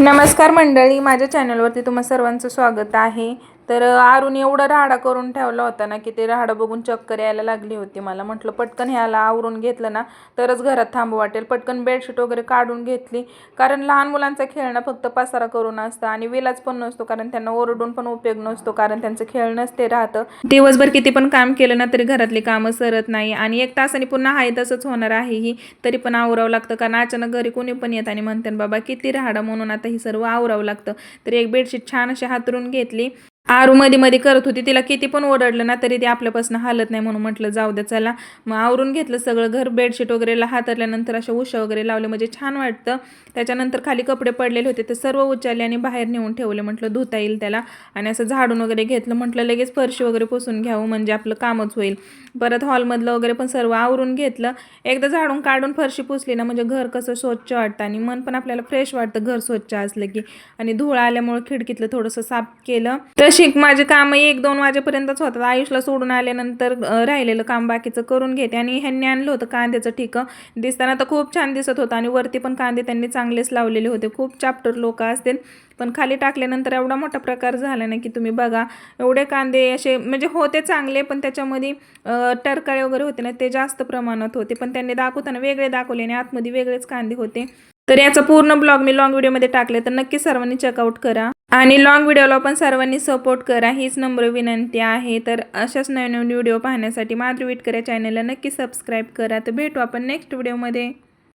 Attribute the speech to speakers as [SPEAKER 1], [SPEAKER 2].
[SPEAKER 1] नमस्कार मंडळी माझ्या चॅनलवरती तुम्हा सर्वांचं स्वागत आहे. तर आरून एवढा राहाडा करून ठेवला होता ना की ते राहाडा बघून चक्कर यायला लागली होती मला. म्हटलं पटकन ह्याला आवरून घेतलं ना तरच घरात थांबू वाटेल. पटकन बेडशीट वगैरे काढून घेतली. कारण लहान मुलांचा खेळणं फक्त पसारा करून असतं आणि विलाज पण नसतो कारण त्यांना ओरडून पण उपयोग नसतो कारण त्यांचं खेळणंच ते राहतं. दिवसभर किती पण काम केलं ना तरी घरातली कामं सरत नाही आणि एक तासाने पुन्हा आहे तसंच होणार आहे ही. तरी पण आवरावं लागतं कारण अचानक घरी कोणी पण येत आणि म्हणते बाबा किती राहाडा म्हणून आता ही सर्व आवरावं लागतं. तर एक बेडशीट छान अशी हातरून घेतली. आरू मध्ये मध्ये करत होती. तिला किती पण ओरडलं ना तरी ती आपल्यापासून हालत नाही म्हणून म्हटलं जाऊ द्या चला. मग आवरून घेतलं सगळं घर बेडशीट वगैरे हातरल्यानंतर अशा उशा वगैरे लावले म्हणजे छान वाटतं. त्याच्यानंतर खाली कपडे पडलेले होते. ते सर्व उचलले आणि बाहेर नेऊन ठेवले. म्हटलं धुता येईल त्याला. आणि असं झाडून वगैरे घेतलं. म्हटलं लगेच फरशी वगैरे पुसून घ्यावं म्हणजे आपलं कामच होईल. परत हॉलमधलं वगैरे पण सर्व आवरून घेतलं. एकदा झाडून काढून फरशी पुसली ना म्हणजे घर कसं स्वच्छ वाटतं आणि मन पण आपल्याला फ्रेश वाटतं घर स्वच्छ असलं की. आणि धूळ आल्यामुळे खिडकीतलं थोडंसं साफ केलं. तशी माझे काम एक दोन वाजेपर्यंतच होतात. आयुषला सोडून आल्यानंतर राहिलेलं काम बाकीचं करून घेते. आणि ह्यांनी आणलं होतं कांद्याचं ठिकं. दिसताना तर खूप छान दिसत होतं आणि वरती पण कांदे त्यांनी चांगलेच लावलेले होते. खूप चाप्टर लोक असतील पण खाली टाकल्यानंतर एवढा मोठा प्रकार झाला ना की तुम्ही बघा एवढे कांदे असे म्हणजे होते चांगले पण त्याच्यामध्ये अं, टरकाळे वगैरे होते ना ते जास्त प्रमाणात होते. पण त्यांनी दाखवताना वेगळे दाखवले आणि आतमध्ये वेगळेच कांदे होते. तर याचा पूर्ण ब्लॉग मी लॉंग व्हिडिओमध्ये टाकले तर नक्की सर्वांनी चेकआउट करा. आणि लॉंग व्हिडिओला पण सर्वांनी सपोर्ट करा. हीच नम्र विनंती आहे. तर अशाच नवीन नवीन व्हिडिओ पाहण्यासाठी माधुरी विटकर या चॅनलला नक्की सबस्क्राईब करा. तर भेटू आपण नेक्स्ट व्हिडिओमध्ये